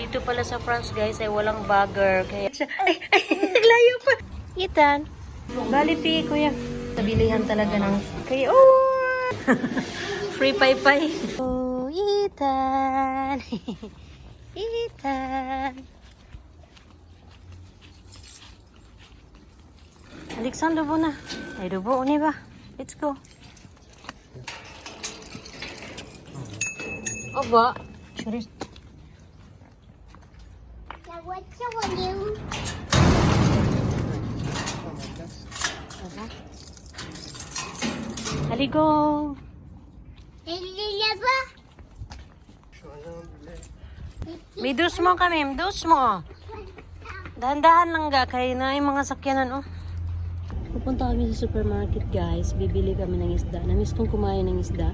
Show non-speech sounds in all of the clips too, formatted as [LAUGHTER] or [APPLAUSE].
Dito pala sa France, guys, ay walang bagger. Kaya, ay, ay, [LAUGHS] naglayo pa. Ethan. Bali, pi, kuya. Nabilihan talaga ng, kaya, oh! [LAUGHS] Free pay-pay. Oh, Ethan. [LAUGHS] Ethan. Alexander, lubo na. Ay, lubo, ni ba? Let's go. Aba. Sure. What's your volume? Haligo. Ilila ba? May dos mo kami, dos mo. Dahan-dahan lang ga, kaya na yung mga sakyanan, oh. Pupunta kami sa supermarket, guys. Bibili kami ng isda. Namiss kong kumain ng isda.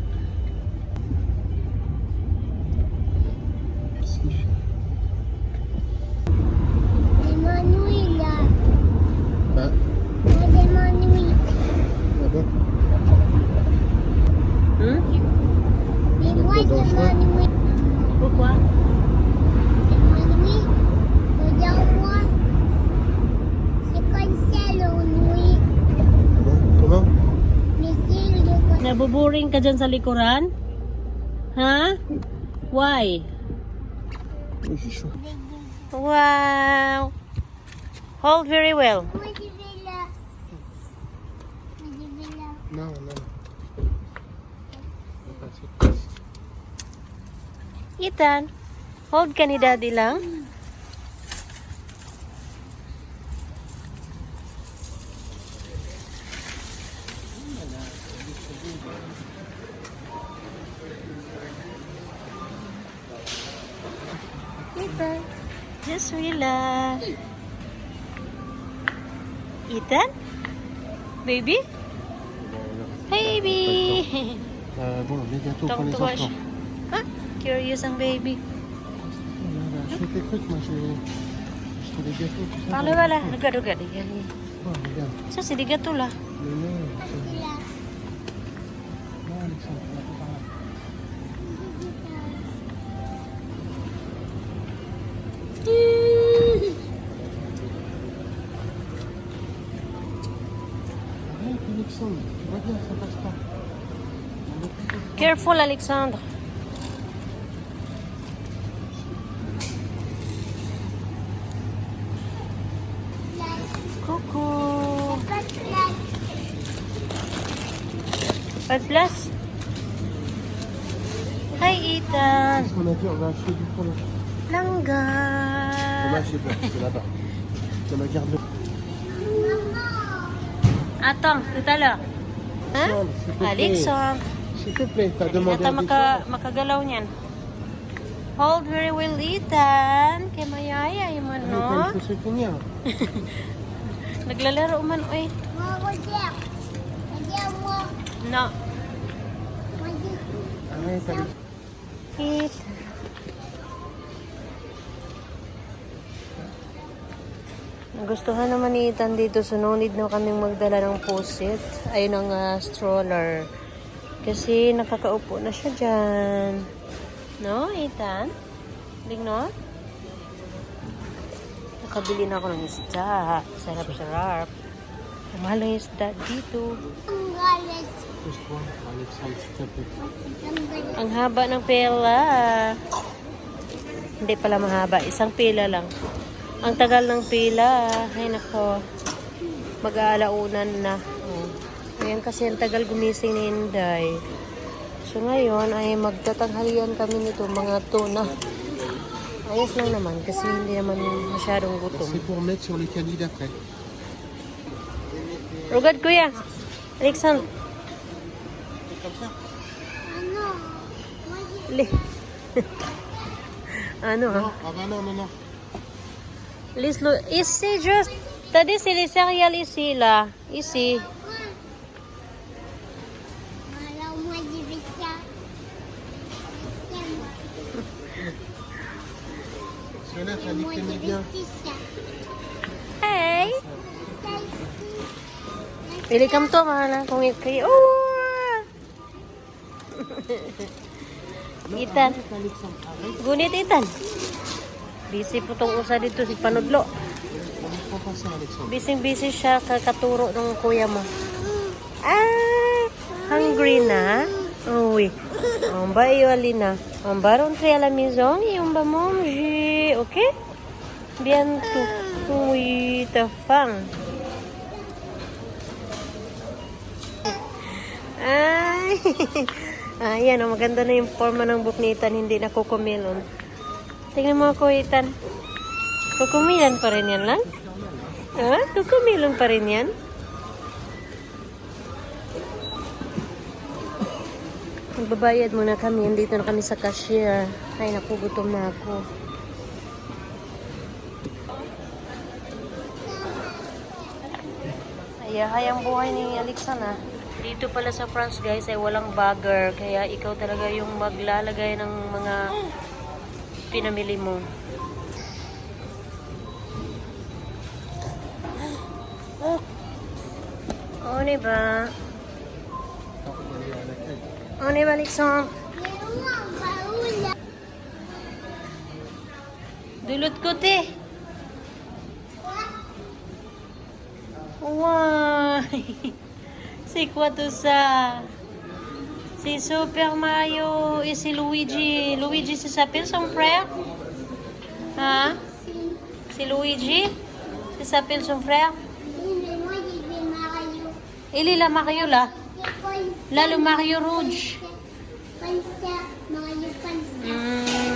Nabuboring ka dyan sa likuran? Ha? Why? Wow! Hold very well. Va passer. Ethan, hold ka ni daddy lang. Baby? Baby! Euh, bon, les gâteaux pour Tom les to watch. enfants. Ah, curious ang baby. Voilà, je fais tes trucs, moi, je je fais des gâteaux, tout ça. Parle wala, nagad-ugad. Yan. Oh, regarde. Sa sidigat to la. Le lait, c'est- Là. Non, Alexandre, on va pas par là. Careful, Alexandre. Coucou. Pas de place. Pas de place? Hi, Ethan. Qu'est-ce qu'on a dit On va acheter du fromage. Langga. Fromage, c'est bon, c'est là-bas. Dans la garde. Attends, tout à l'heure. Hein? Alexandre, t'as demandé Yata à maka, makagalaw niyan. Hold very well, Ethan. Kay mayayay man, no? [LAUGHS] Naglalaro man, oy. No. Alexandre. Ethan. Nagustuhan naman ni Ethan dito. Sununid na kaming magdala ng pusit. Ay, ng ah, stroller. Kasi nakakaupo na siya dyan. No, Ethan? Ling, no? Nakabili na ako ng isda. Sarap-sarap. Mahal ang isda dito. Ang haba ng pila. Hindi pala mahaba. Isang pila lang. Ang tagal ng pila. Ay nako. Mag-aalaunan na. Ayan kasi ang tagal gumising ni Inday. So ngayon ay magtatanghalian kami nito mga tuna. Ayos lang naman kasi hindi naman masyadong gutom. C'est pour mettre sur les caddies d'après. Rugad kuya. Alexandre. [LAUGHS] Ah Li. ano ha? Non, ah bah non, non, non. Ici juste t'as dit c'est les céréales ici là ici bien. ça. hey kam to mahal kung ikay oh Itan gunit itan Busy po tong usa dito si Panudlo. Busy-busy siya kakaturo ng kuya mo. Ah, hungry na? Uy. On va y aller na. On va rentrer à la ok? Bientôt. Oui, t'as faim. Ay. [LAUGHS] Ayan, oh, maganda na yung forma ng book ni Ethan, hindi na kukumilon. Tingnan mo ako, Ethan. Kukumilan pa rin yan lang? Ha? Kukumilon pa rin yan? Magbabayad muna kami. Andito na kami sa cashier. Ay, naku, gutom na ako. Ay, hayang buhay ni Alexa na. Dito pala sa France, guys, ay walang bagger. Kaya ikaw talaga yung maglalagay ng mga pinamili mo. Oh, di ba? Oh, di ba, Alexandre? De l'autre côté. Ouais. [LAUGHS] C'est quoi tout ça? C'est Super Mario et c'est Luigi. Luigi, ça s'appelle son frère? Hein? C'est Luigi? Ça s'appelle son frère? Il est là, Mario, là. Là, le Mario rouge. Hmm.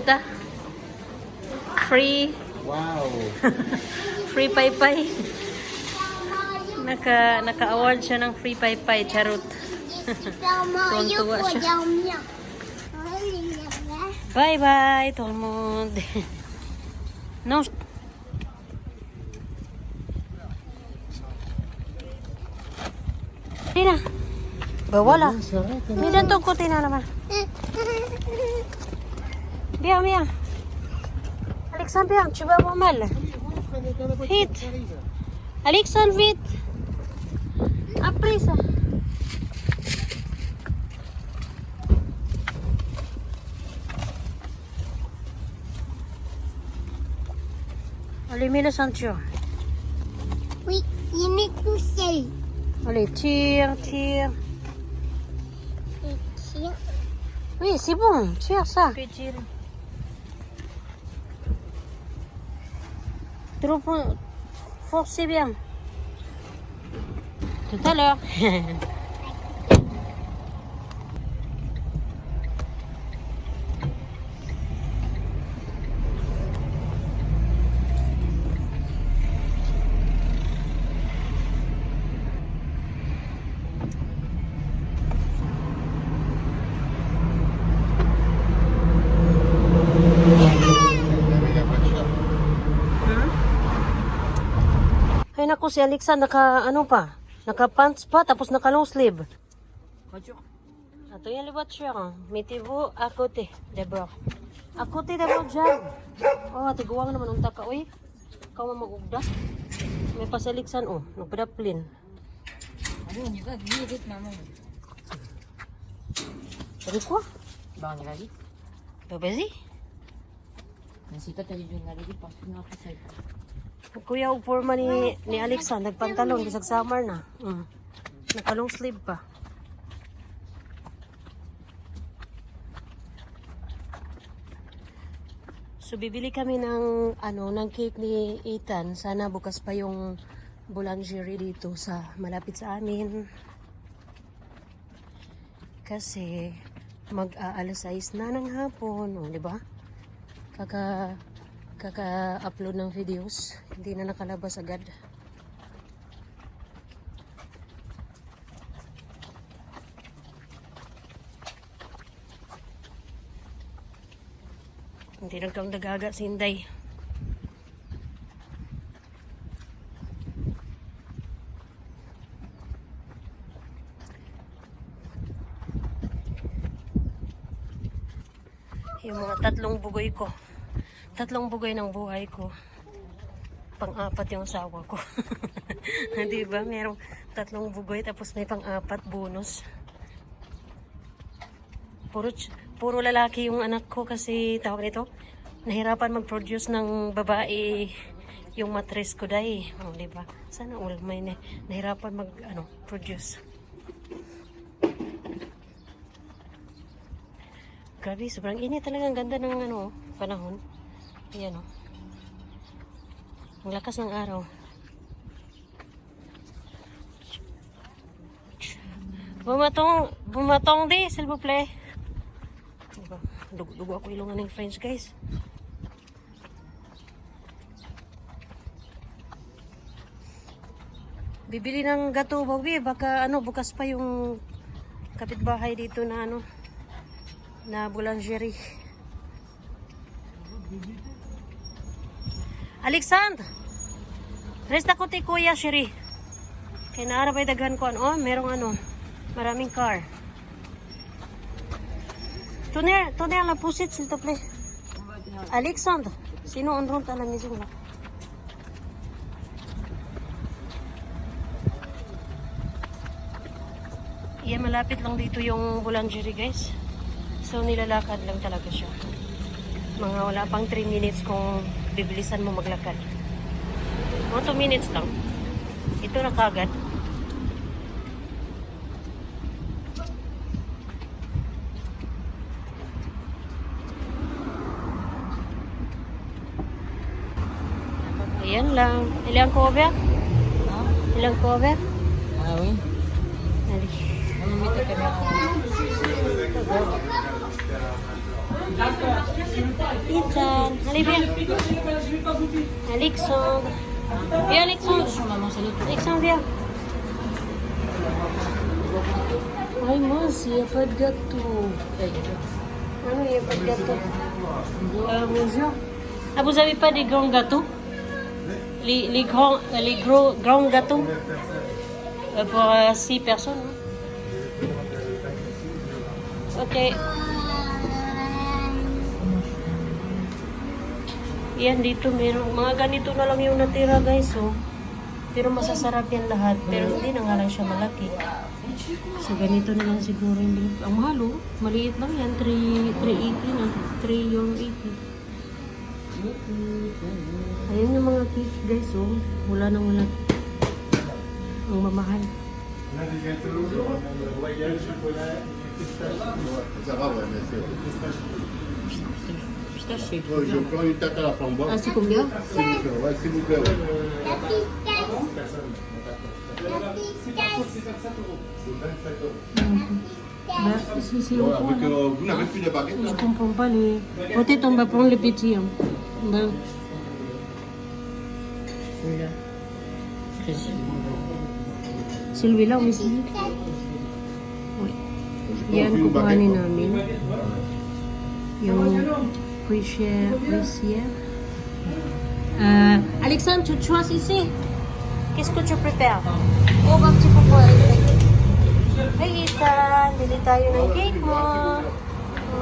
T'as? Free. Wow. [LAUGHS] Free pay pay. Naka, naka-award siya ng free pay pay. Charot. [LAUGHS] Tuwan-tuwa siya. Bye bye, tout le monde. non. Bah voilà. C'est vrai, t'as Mets Viens, viens. Alexandre, viens, tu vas avoir mal. Vite. Alexandre, vite. Après ça. Allez, mets la ceinture. Oui, il est tout seul. Allez, tire, tire. Tiens. Oui, c'est bon, tire ça. Trop fo- forcez bien. Tout à l'heure. [LAUGHS] Naku, si Alexa naka ano pa? Naka pants pa tapos naka long sleeve. Ato yung voiture. Mettez-vous à côté d'abord. À côté d'abord dyan. Oh, tiguang naman unta ka. Uy, ikaw man mag-ugdas. May pa si Alexa oh. Nagpadaplin. Aduh, juga gigit mama. Sabi ko, Bang lagi. babasi. Nasita tayo yung lagi pas nga ako sa ito. Kuya, og forma ni, ni Alexa, nagpantalon, bisag summer na. Mm. Naka long sleeve pa. So bibili kami ng ano ng cake ni Ethan. Sana bukas pa yung boulangerie dito sa malapit sa amin. Kasi mag-aalas 6 na ng hapon, oh, di ba? Kaka kaka-upload ng videos, hindi na nakalabas agad. Hindi na kang dagaga si Inday. Yung mga tatlong bugoy ko. Tatlong bugoy ng buhay ko. Pang-apat yung asawa ko. [LAUGHS] Di ba? Merong, Tatlong bugoy tapos may pang-apat bonus. Puro, puro lalaki yung anak ko kasi tawag nito. Nahirapan mag-produce ng babae yung matres ko dahil. Oh, di ba? Sana all may na, nahirapan mag ano, produce. Grabe, sobrang init talaga. Ang ganda ng ano, panahon. Ayan oh. Ang lakas ng araw. Bumatong, bumatong di, s'il vous plaît. Diba? Dugo-dugo ako ilungan ng French, guys. Bibili ng gato, Bobby. Baka ano, bukas pa yung kapitbahay dito na ano, na boulangerie. Alexandre! Resta ko ti kuya, Shiri. Kaya naarabay daghan ko ano, oh, merong ano, maraming car. Tuner, tuner la pusit, s'il te. Alexandre, sino on rentre à la maison là? Malapit lang dito yung boulangerie, guys. So, nilalakad lang talaga siya. Mga wala pang 3 minutes kung bibilisan mo maglakad. Mga 2 minutes lang. Ito na kagad. Ayan lang. Ilang cover? Ilang cover? Ah. Dali. Ano may tika na Ethan. Halibia. Alexandre. Viens, Alexandre. Alexandre, viens. Ay, mince, il n'y a pas de gâteau. Ah non, il n'y a pas de gâteau. Euh, bonjour. Ah, vous n'avez pas des grands gâteaux? Les, les grands, euh, les gros, grands gâteaux? Euh, Pour 6 personnes. hein? Ok. Yan, dito meron. Mga ganito na lang yung natira, guys, oh. Pero masasarap yan lahat. Pero hindi na nga lang siya malaki. So, ganito na lang siguro yung. Ang mahal, oh. Maliit lang yan. 3, 380 na. 3 yung 80. Ayan yung mga cake, guys, oh. Wala nang wala. Ang mamahal. Ça va, ouais, mais c'est. Pistache. Oh, je prends une tarte à la framboise. Ah, c'est combien S'il vous plaît, ouais, s'il vous plaît. ouais. La pistache. La pistache. Bah, c'est c'est Ouais, longtemps, avec, là. euh, vous n'avez plus de baguettes Je là comprends pas les. Peut-être on va prendre les petits. Hein. Ben, Celui-là. Précis. Celui-là, aussi. Oui. Yan, kukuhanin namin. Yung puisière, puisière. Euh, Alexandre, tu choisis ici. Qu'est-ce que tu préfères? Oh, un petit peu pour Hey, Ethan, bili tayo ng cake mo.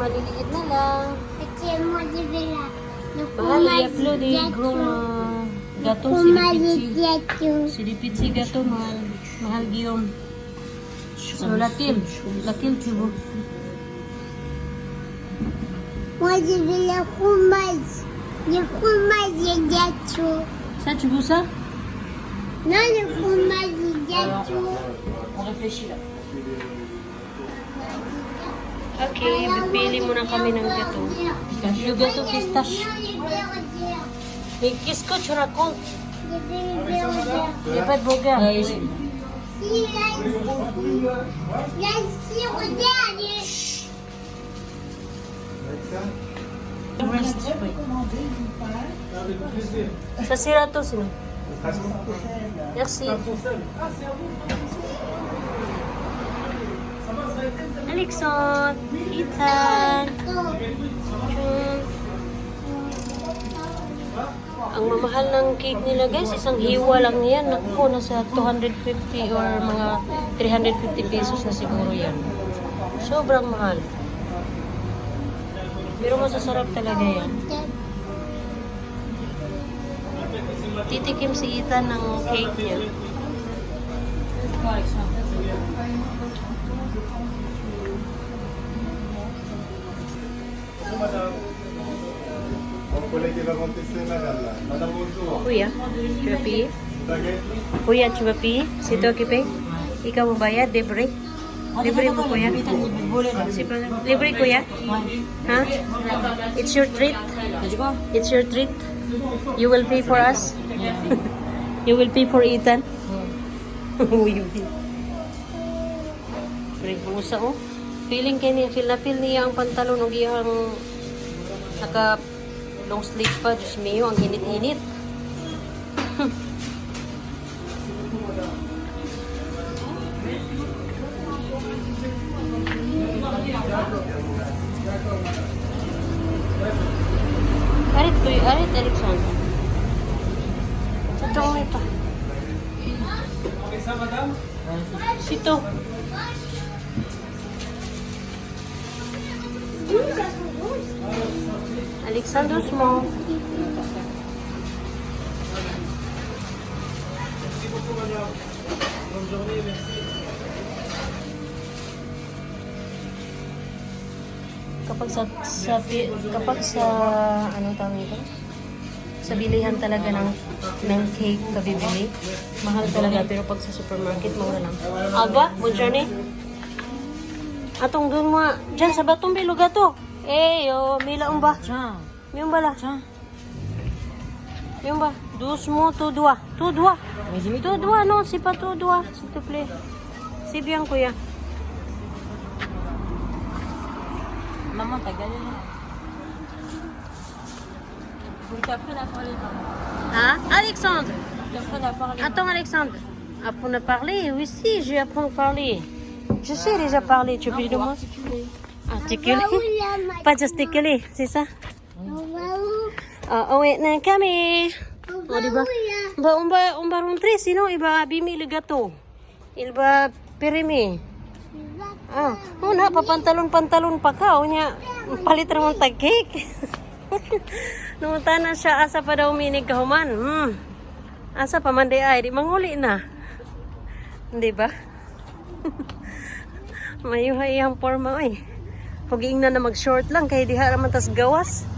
Maliliit na lang. Petit moi de là. Le Mahal, il y a fromage plein de gâteau. gros euh, gâteaux, c'est des Fromage petits. gâteau. C'est des petits gâteaux, mahal. Mahal, Guillaume. So, laquelle Laquelle tu veux Moi je veux le fromage. Le fromage gâteau. Ça, tu veux ça? Non, le fromage gâteau. On réfléchit là. Okay, pipili muna kami ng gato. Le gâteau pistache. Mais qu'est-ce que tu racontes? Il n'y a pas de burger. Ah, ici. Si, là, ici. Là, ici, regarde. Rest, oui. Ça sera tout, sinon. Merci. Alexandre, Ethan. Ang mamahal ng cake nila guys, isang hiwa lang yan. Naku, nasa 250 or mga 350 pesos na siguro yan. Sobrang mahal. Pero masasarap talaga yan. Titikim si Ethan ng cake niya. Kuya? Baguette Kuya, toi qui paye? Ikaw mo bayad, libre? Mo, kuya? Libre, kuya? Ha? It's your treat. It's your treat. You will pay for us. [LAUGHS] you will pay for Ethan. Uy. Pre, busa oh. Feeling niya, feel na feel niya ang pantalon o iyang naka long sleeve pa. Diyos mio, ang init-init. Sito. Alexander Small. Kapag sa, sa pi- kapag sa ano tawag nito? Sa bilihan talaga ng ng cake ka bibili, mahal talaga pero pag sa supermarket mura lang. Aba, bonjour ni. Atong doon mo, dyan sa batong biluga to. Eh, yo, mila umba. Yung bala. Yung ba? Droit. Tout droit. Mais j'ai mis Tout droit, non, c'est pas tout droit, s'il te plaît. C'est bien, kuya. Maman, t'as galéré. Faut que t'apprennes à parler. Hein? Alexandre T'apprennes à parler. Attends, Alexandre. Apprendre à parler Oui, si, je vais apprendre à parler. Je sais déjà parler. Tu veux de moi articuler. Articuler Pas gesticuler, c'est ça Wow. Ah, uwi na kami. O, di ba? Wow. Ba, umba, umba ron tres, sino? Iba bimili gato. Iba pirimi. Ah, una, papantalon-pantalon pa ka. O niya, palit ramon tag cake. [LAUGHS] Numunta na siya, asa pa daw minig kahuman. Hmm. Asa pa man ay, di manguli na. Di ba? [LAUGHS] Mayuhay ang forma oy. Huging na na mag-short lang, kaya di haraman tas gawas.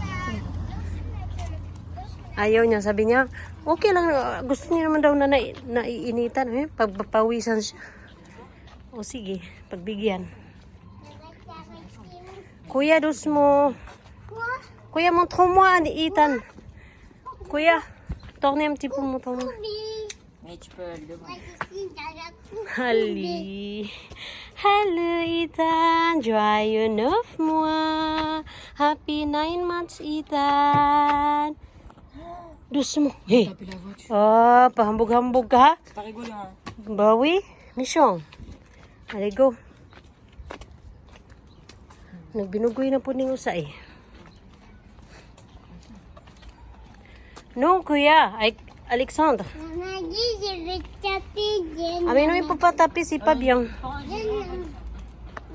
Ayaw niya, sabi niya, okay lang, gusto niya naman daw na nai- naiinitan, eh, pagpapawisan siya. O sige, pagbigyan. Kuya, dus mo. Kuya, montre-moi ni Ethan. Kuya, tournez un petit peu, montre-moi. Mais tu peux le demander. Hello, Ethan. Joyeux neuf mois. Happy nine months, Ethan. Mo. Hey. Ah, pahambog-hambog ka, ha? C'est pas rigolo, hein. Bawi, Misyong. Allez, go. Nagbinugoy na po ning usa eh. No, kuya. Ay, Alexandre. Mama, dis, je vais taper Jen. Amin mo ipapatapi si Pabyang. Jen,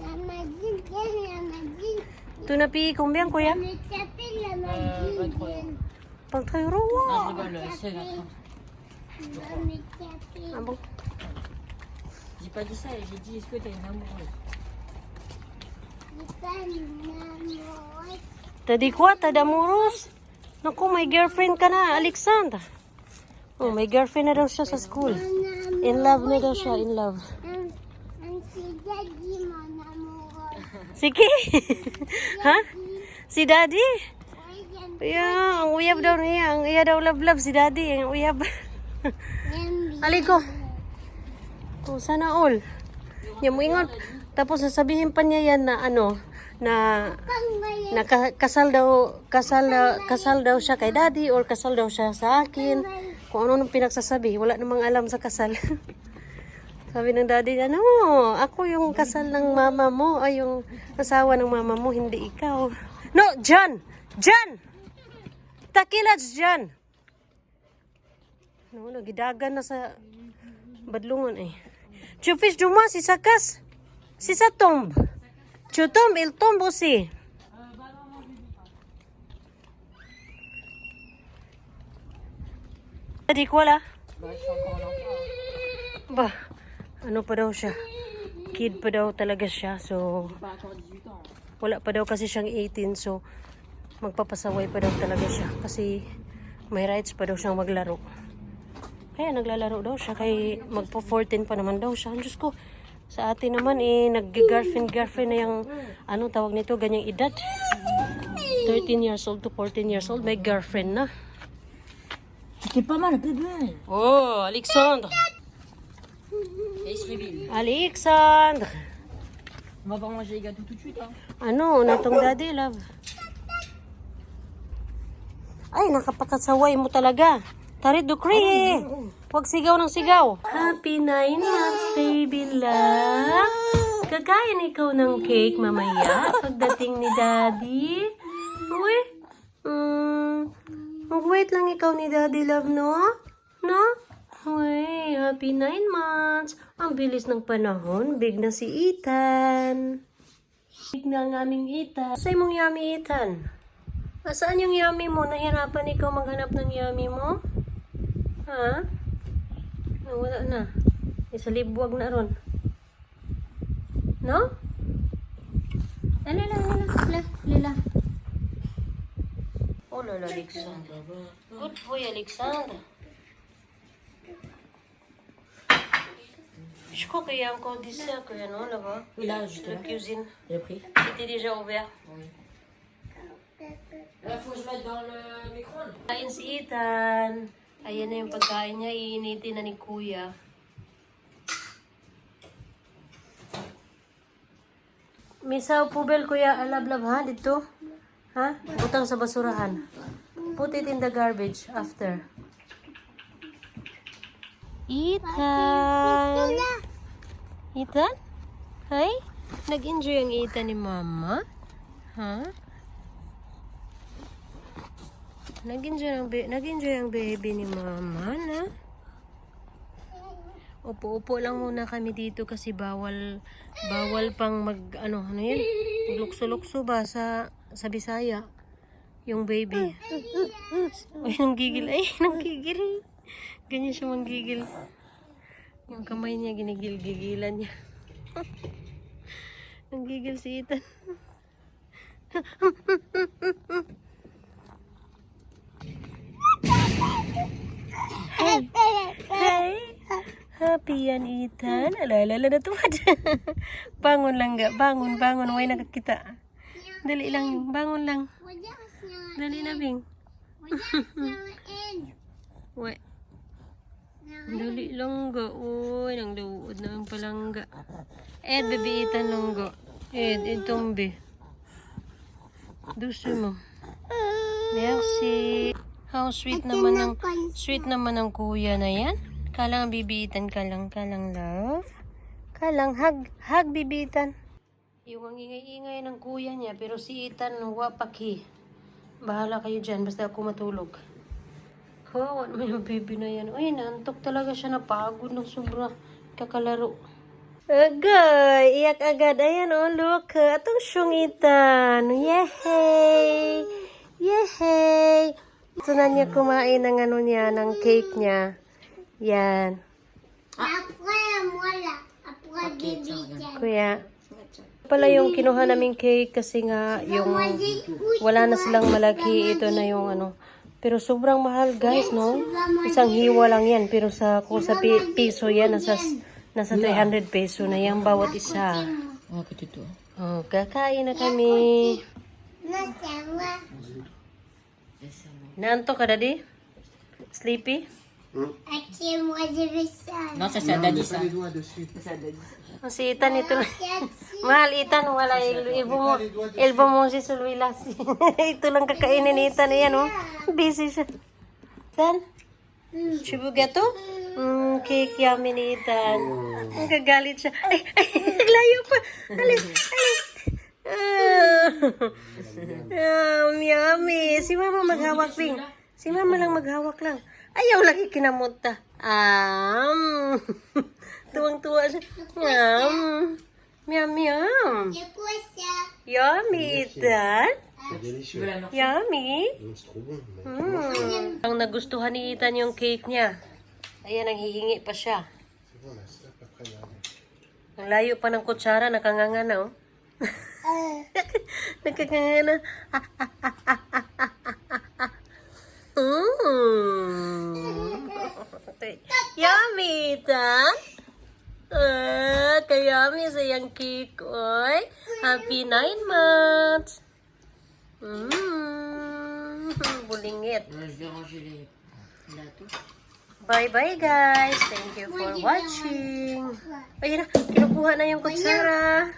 Mama, dis, Jen, Mama, dis. Ito na pi, kumbiyang kuya. Je vais taper la magie, Jen. Pag tayo Non, je rawa. rigole, c'est la France. Je vais taper. Abang. J'ai pas dit ça, j'ai dit est-ce que t'as une amoureuse Je pas une amoureuse. Tadi kwa, tadamuros. Naku, may girlfriend ka na, Alexandre. Oh, may girlfriend na daw siya sa school. In love na daw siya, in love. amoureux. Sige. [LAUGHS] ha? Si daddy? Yeah, ang uyab daw niya. Ang iya daw love-love si daddy. Ang uyab. bien. [LAUGHS] Aliko. Oh, sana all. Yan mo ingon. Tapos sasabihin pa niya yan na ano, na Pangbayan. na ka- kasal daw kasal daw- kasal daw siya kay daddy or kasal daw siya sa akin. Kung ano nung pinagsasabi, wala namang alam sa kasal. [LAUGHS] Sabi ng daddy, ano, ako yung kasal ng mama mo, ay yung asawa ng mama mo, hindi ikaw. No, John! John! Takilats, John! No, nagidagan na sa badlungan eh. Chupis duma si Sakas. Si sa tomb. Chutom il tombo si. Di ko wala. Bah, ano pa daw siya. Kid pa daw talaga siya. So, Pas encore 18 ans. wala pa daw kasi siyang 18. So, magpapasaway pa daw talaga siya. Kasi may rights pa daw siyang maglaro. Kaya naglalaro daw siya. Kay magpo-14 pa naman daw siya. Diyos ko, sa atin naman eh, nag-girlfriend-girlfriend na yung, ano tawag nito, ganyang edad. 13 years old to 14 years old, may girlfriend na. Pas mal, bébé. Oh, Alexandre! Alexandre! On va pas manger les gâteaux tout de suite, hein. Ano, natong daddy, love? Ay, nakapakasaway mo talaga. Tarit dukri. Huwag sigaw ng sigaw. Happy nine months, baby love. Kakain ikaw ng cake mamaya pagdating ni daddy. Uy, mm, mag-wait lang ikaw ni daddy love, no? No? Uy, happy nine months. Ang bilis ng panahon. Big na si Ethan. Big na ang aming Ethan. Sa'yo mong yummy, Ethan. Nasaan yung yummy mo? Nahirapan ikaw maghanap ng yummy mo? Ha? Ah, wala na. Isa libwag na ron. No? Lila, lila, lila, lila. Oh, lala, Alexander. Good boy, Alexander. Je crois qu'il y a encore du sucre, non, là-bas Oui, là, juste La là. cuisine. Il a pris. C'était déjà ouvert. Oui. Là, faut que je mette dans le micro-ondes. Ayan na yung pagkain niya. Iinitin na ni Kuya. Misaw pubel, Kuya. Alablab, ha? Dito? Ha? Butang sa basurahan. Put it in the garbage after. Ethan! Ethan? Hi? Nag-enjoy ang Ethan ni Mama? Ha? Nag-enjoy ang, nag-enjoy ang baby ni mama na. Upo-upo lang muna kami dito kasi bawal bawal pang mag ano ano yun? Lukso-lukso ba sa sa Bisaya yung baby. Ay, nanggigil. Ay, [LAUGHS] nanggigil. Ganyan siya manggigil. Yung kamay niya, ginigil-gigilan niya. [LAUGHS] nanggigil si Ethan. [LAUGHS] Hi! Happy yan, Ethan. Alalala na tumad. [LAUGHS] bangon lang ga. Bangon, bangon. Huwag nakakita. Dali lang. Bangon lang. Dali na, Bing. [LAUGHS] Uy. Dali lang ga. Uy, nang luod na ang palangga. Ed, baby Ethan lang ga. Ed, Ed, tumbi. Duso mo. Merci. How sweet naman ng sweet naman ng kuya na yan. Kalang bibitan ka lang, kalang love. Kalang hug, hug bibitan. Yung ang ingay-ingay ng kuya niya, pero si Ethan wapaki. Bahala kayo dyan, basta ako matulog. Kawawa naman yung baby na yan. Uy, naantok talaga siya, napagod ng sobra. Kakalaro. Agay, iyak agad. Ayan, oh, look. Atong siyong Ethan. Yehey! Yehey! Gusto na niya kumain ng ano niya, ng cake niya. Yan. Kuya. Pala yung kinuha naming cake kasi nga yung wala na silang malaki. Ito na yung ano. Pero sobrang mahal guys, no? Isang hiwa lang yan. Pero sa kung sa pi- piso yan, nasa, nasa 300 peso na yan bawat isa. Oh, tu Oh, kakain na kami. Non, c'est moi. Nanto ka, daddy? Sleepy? Ok, moi, je veux ça. Non, ça, c'est à Daddy, c'est à Daddy. Ang si Ethan ito. Merci. Mahal, Ethan, wala il- ilbo mo. Ilbo mo si Sulwilas. [LAUGHS] ito lang kakainin ni Ethan. Ayan, oh. Busy siya. Ethan? Chibugato? Mm, cake yummy ni Ethan. Ang gagalit siya. Ay, ay, [LAUGHS] layo pa. Alis, alis. Ah, um, [LAUGHS] yummy. Si mama maghawak, Bing. Si mama lang maghawak lang. Ayaw lagi kinamuta. Um, [LAUGHS] tuwang-tuwa siya. Yum. Yum, yum. Yummy, délicieux. Yummy. Mm. Ang nagustuhan ni Ethan yung cake niya. Ayan, nanghihingi pa siya. Ang layo pa ng kutsara, nakanganga na, oh. [LAUGHS] [LAUGHS] nakanganga na. [LAUGHS] mm. [LAUGHS] Yummy, ta? Ah, kayami sa yung cake, oy. Happy nine months. Mm. Bulingit. Bye-bye, guys. Thank you for watching. Ayun na, kinukuha na yung kutsara.